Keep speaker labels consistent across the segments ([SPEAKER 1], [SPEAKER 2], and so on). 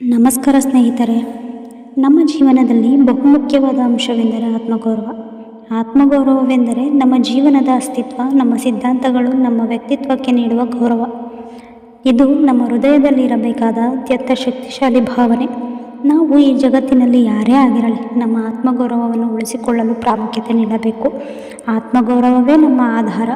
[SPEAKER 1] ನಮಸ್ಕಾರ ಸ್ನೇಹಿತರೆ. ನಮ್ಮ ಜೀವನದಲ್ಲಿ ಬಹುಮುಖ್ಯವಾದ ಅಂಶವೆಂದರೆ ಆತ್ಮಗೌರವ. ಆತ್ಮಗೌರವವೆಂದರೆ ನಮ್ಮ ಜೀವನದ ಅಸ್ತಿತ್ವ, ನಮ್ಮ ಸಿದ್ಧಾಂತಗಳು, ನಮ್ಮ ವ್ಯಕ್ತಿತ್ವಕ್ಕೆ ನೀಡುವ ಗೌರವ. ಇದು ನಮ್ಮ ಹೃದಯದಲ್ಲಿರಬೇಕಾದ ಅತ್ಯಂತ ಶಕ್ತಿಶಾಲಿ ಭಾವನೆ. ನಾವು ಈ ಜಗತ್ತಿನಲ್ಲಿ ಯಾರೇ ಆಗಿರಲಿ ನಮ್ಮ ಆತ್ಮಗೌರವವನ್ನು ಉಳಿಸಿಕೊಳ್ಳಲು ಪ್ರಾಮುಖ್ಯತೆ ನೀಡಬೇಕು. ಆತ್ಮಗೌರವವೇ ನಮ್ಮ ಆಧಾರ.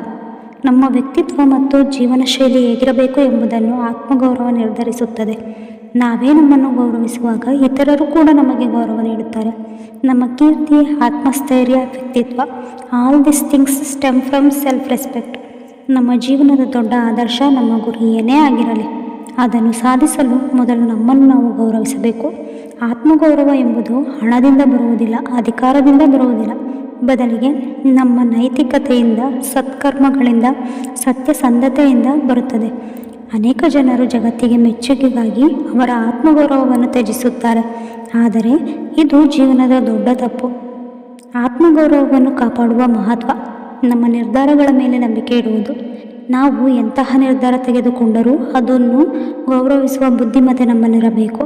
[SPEAKER 1] ನಮ್ಮ ವ್ಯಕ್ತಿತ್ವ ಮತ್ತು ಜೀವನ ಶೈಲಿ ಹೇಗಿರಬೇಕು ಎಂಬುದನ್ನು ಆತ್ಮಗೌರವ ನಿರ್ಧರಿಸುತ್ತದೆ. ನಾವೇ ನಮ್ಮನ್ನು ಗೌರವಿಸುವಾಗ ಇತರರು ಕೂಡ ನಮಗೆ ಗೌರವ ನೀಡುತ್ತಾರೆ. ನಮ್ಮ ಕೀರ್ತಿ, ಆತ್ಮಸ್ಥೈರ್ಯ, ವ್ಯಕ್ತಿತ್ವ all this things stem from self respect ನಮ್ಮ ಜೀವನದ ದೊಡ್ಡ ಆದರ್ಶ ನಮ್ಮ ಗುರಿ ಏನೇ ಆಗಿರಲಿ. ಅದನ್ನು ಸಾಧಿಸಲು ಮೊದಲು ನಮ್ಮನ್ನು ನಾವು ಗೌರವಿಸಬೇಕು. ಆತ್ಮಗೌರವ ಎಂಬುದು ಹಣದಿಂದ ಬರುವುದಿಲ್ಲ, ಅಧಿಕಾರದಿಂದ ಬರುವುದಿಲ್ಲ. ಬದಲಿಗೆ ನಮ್ಮ ನೈತಿಕತೆಯಿಂದ, ಸತ್ಕರ್ಮಗಳಿಂದ, ಸತ್ಯಸಂಧತೆಯಿಂದ ಬರುತ್ತದೆ. ಅನೇಕ ಜನರು ಜಗತ್ತಿಗೆ ಮೆಚ್ಚುಗೆಗಾಗಿ ಅವರ ಆತ್ಮಗೌರವವನ್ನು ತ್ಯಜಿಸುತ್ತಾರೆ. ಆದರೆ ಇದು ಜೀವನದ ದೊಡ್ಡ ತಪ್ಪು. ಆತ್ಮಗೌರವವನ್ನು ಕಾಪಾಡುವ ಮಹತ್ವ ನಮ್ಮ ನಿರ್ಧಾರಗಳ ಮೇಲೆ ನಂಬಿಕೆ ಇಡುವುದು. ನಾವು ಎಂತಹ ನಿರ್ಧಾರ ತೆಗೆದುಕೊಂಡರೂ ಅದನ್ನು ಗೌರವಿಸುವ ಬುದ್ಧಿಮತ್ತೆ ನಮ್ಮಲ್ಲಿರಬೇಕು.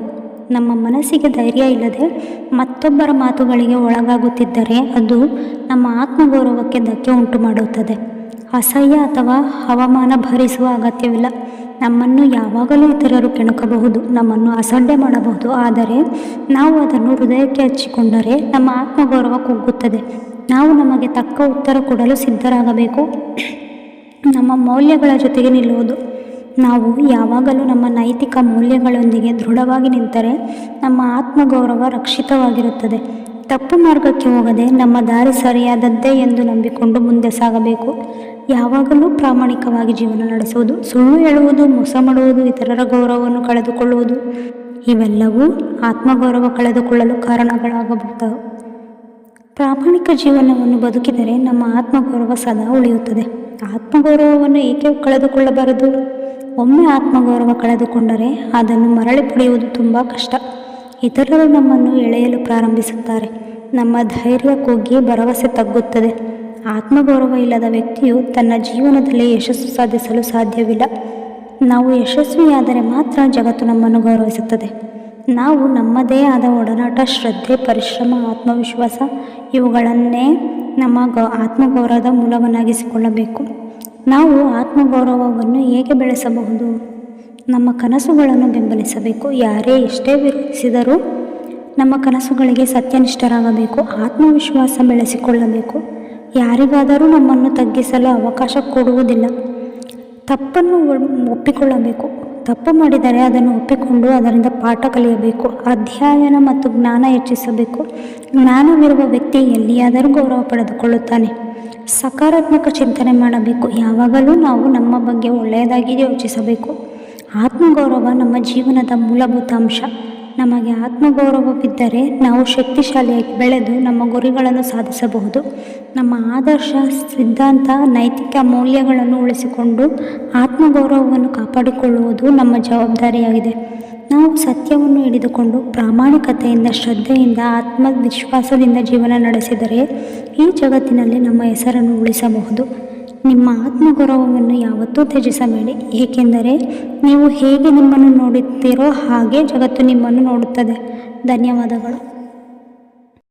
[SPEAKER 1] ನಮ್ಮ ಮನಸ್ಸಿಗೆ ಧೈರ್ಯ ಇಲ್ಲದೆ ಮತ್ತೊಬ್ಬರ ಮಾತುಗಳಿಗೆ ಒಳಗಾಗುತ್ತಿದ್ದರೆ ಅದು ನಮ್ಮ ಆತ್ಮಗೌರವಕ್ಕೆ ಧಕ್ಕೆ ಉಂಟು ಮಾಡುತ್ತದೆ ಅಸಹ್ಯ ಅಥವಾ ಹವಾಮಾನ ಭರಿಸುವ ಅಗತ್ಯವಿಲ್ಲ. ನಮ್ಮನ್ನು ಯಾವಾಗಲೂ ಇತರರು ಕೆಣಕಬಹುದು, ನಮ್ಮನ್ನು ಅಸಡ್ಡೆ ಮಾಡಬಹುದು. ಆದರೆ ನಾವು ಅದನ್ನು ಹೃದಯಕ್ಕೆ ಹಚ್ಚಿಕೊಂಡರೆ ನಮ್ಮ ಆತ್ಮಗೌರವ ಕುಗ್ಗುತ್ತದೆ. ನಾವು ನಮಗೆ ತಕ್ಕ ಉತ್ತರ ಕೊಡಲು ಸಿದ್ಧರಾಗಬೇಕು. ನಮ್ಮ ಮೌಲ್ಯಗಳ ಜೊತೆಗೆ ನಿಲ್ಲುವುದು. ನಾವು ಯಾವಾಗಲೂ ನಮ್ಮ ನೈತಿಕ ಮೌಲ್ಯಗಳೊಂದಿಗೆ ದೃಢವಾಗಿ ನಿಂತರೆ ನಮ್ಮ ಆತ್ಮಗೌರವ ರಕ್ಷಿತವಾಗಿರುತ್ತದೆ. ತಪ್ಪು ಮಾರ್ಗಕ್ಕೆ ಹೋಗದೆ ನಮ್ಮ ದಾರಿ ಸರಿಯಾದದ್ದೇ ಎಂದು ನಂಬಿಕೊಂಡು ಮುಂದೆ ಸಾಗಬೇಕು. ಯಾವಾಗಲೂ ಪ್ರಾಮಾಣಿಕವಾಗಿ ಜೀವನ ನಡೆಸುವುದು ಸುಳ್ಳು ಹೇಳುವುದು, ಮೋಸ ಮಾಡುವುದು, ಇತರರ ಗೌರವವನ್ನು ಕಳೆದುಕೊಳ್ಳುವುದು, ಇವೆಲ್ಲವೂ ಆತ್ಮಗೌರವ ಕಳೆದುಕೊಳ್ಳಲು ಕಾರಣಗಳಾಗಬಹುದು. ಪ್ರಾಮಾಣಿಕ ಜೀವನವನ್ನು ಬದುಕಿದರೆ ನಮ್ಮ ಆತ್ಮಗೌರವ ಸದಾ ಉಳಿಯುತ್ತದೆ. ಆತ್ಮಗೌರವವನ್ನು ಏಕೆ ಕಳೆದುಕೊಳ್ಳಬಾರದು? ಒಮ್ಮೆ ಆತ್ಮಗೌರವ ಕಳೆದುಕೊಂಡರೆ ಅದನ್ನು ಮರಳಿ ಪಡೆಯುವುದು ತುಂಬ ಕಷ್ಟ. ಇತರರು ನಮ್ಮನ್ನು ಎಳೆಯಲು ಪ್ರಾರಂಭಿಸುತ್ತಾರೆ. ನಮ್ಮ ಧೈರ್ಯ ಕುಗ್ಗಿ ಭರವಸೆ ತಗ್ಗುತ್ತದೆ. ಆತ್ಮಗೌರವ ಇಲ್ಲದ ವ್ಯಕ್ತಿಯು ತನ್ನ ಜೀವನದಲ್ಲಿ ಯಶಸ್ಸು ಸಾಧಿಸಲು ಸಾಧ್ಯವಿಲ್ಲ. ನಾವು ಯಶಸ್ವಿಯಾದರೆ ಮಾತ್ರ ಜಗತ್ತು ನಮ್ಮನ್ನು ಗೌರವಿಸುತ್ತದೆ. ನಾವು ನಮ್ಮದೇ ಆದ ಒಡನಾಟ, ಶ್ರದ್ಧೆ, ಪರಿಶ್ರಮ, ಆತ್ಮವಿಶ್ವಾಸ, ಇವುಗಳನ್ನೇ ನಮ್ಮ ಗೌ, ಆತ್ಮಗೌರವದ ಮೂಲವನ್ನಾಗಿಸಿಕೊಳ್ಳಬೇಕು. ನಾವು ಆತ್ಮಗೌರವವನ್ನು ಹೇಗೆ ಬೆಳೆಸಬಹುದು? ನಮ್ಮ ಕನಸುಗಳನ್ನು ಬೆಂಬಲಿಸಬೇಕು. ಯಾರೇ ಎಷ್ಟೇ ವಿರೋಧಿಸಿದರೂ ನಮ್ಮ ಕನಸುಗಳಿಗೆ ಸತ್ಯನಿಷ್ಠರಾಗಬೇಕು. ಆತ್ಮವಿಶ್ವಾಸ ಬೆಳೆಸಿಕೊಳ್ಳಬೇಕು. ಯಾರಿಗಾದರೂ ನಮ್ಮನ್ನು ತಗ್ಗಿಸಲು ಅವಕಾಶ ಕೊಡುವುದಿಲ್ಲ. ತಪ್ಪನ್ನು ಒಪ್ಪಿಕೊಳ್ಳಬೇಕು. ತಪ್ಪು ಮಾಡಿದರೆ ಅದನ್ನು ಒಪ್ಪಿಕೊಂಡು ಅದರಿಂದ ಪಾಠ ಕಲಿಯಬೇಕು. ಅಧ್ಯಯನ ಮತ್ತು ಜ್ಞಾನ ಹೆಚ್ಚಿಸಬೇಕು. ಜ್ಞಾನವಿರುವ ವ್ಯಕ್ತಿ ಎಲ್ಲಿಯಾದರೂ ಗೌರವ ಪಡೆದುಕೊಳ್ಳುತ್ತಾನೆ. ಸಕಾರಾತ್ಮಕ ಚಿಂತನೆ ಮಾಡಬೇಕು. ಯಾವಾಗಲೂ ನಾವು ನಮ್ಮ ಬಗ್ಗೆ ಒಳ್ಳೆಯದಾಗಿ ಯೋಚಿಸಬೇಕು. ಆತ್ಮಗೌರವ ನಮ್ಮ ಜೀವನದ ಮೂಲಭೂತ ಅಂಶ. ನಮಗೆ ಆತ್ಮಗೌರವವಿದ್ದರೆ ನಾವು ಶಕ್ತಿಶಾಲಿಯಾಗಿ ಬೆಳೆದು ನಮ್ಮ ಗುರಿಗಳನ್ನು ಸಾಧಿಸಬಹುದು. ನಮ್ಮ ಆದರ್ಶ, ಸಿದ್ಧಾಂತ, ನೈತಿಕ ಮೌಲ್ಯಗಳನ್ನು ಉಳಿಸಿಕೊಂಡು ಆತ್ಮಗೌರವವನ್ನು ಕಾಪಾಡಿಕೊಳ್ಳುವುದು ನಮ್ಮ ಜವಾಬ್ದಾರಿಯಾಗಿದೆ. ನಾವು ಸತ್ಯವನ್ನು ಹಿಡಿದುಕೊಂಡು ಪ್ರಾಮಾಣಿಕತೆಯಿಂದ, ಶ್ರದ್ಧೆಯಿಂದ, ಆತ್ಮವಿಶ್ವಾಸದಿಂದ ಜೀವನ ನಡೆಸಿದರೆ ಈ ಜಗತ್ತಿನಲ್ಲಿ ನಮ್ಮ ಹೆಸರನ್ನು ಉಳಿಸಬಹುದು. ನಿಮ್ಮ ಆತ್ಮಗೌರವವನ್ನು ಯಾವತ್ತೂ ತ್ಯಜಿಸಬೇಡಿ. ಏಕೆಂದರೆ ನೀವು ಹೇಗೆ ನಿಮ್ಮನ್ನು ನೋಡುತ್ತೀರೋ ಹಾಗೆ ಜಗತ್ತು ನಿಮ್ಮನ್ನು ನೋಡುತ್ತದೆ. ಧನ್ಯವಾದಗಳು.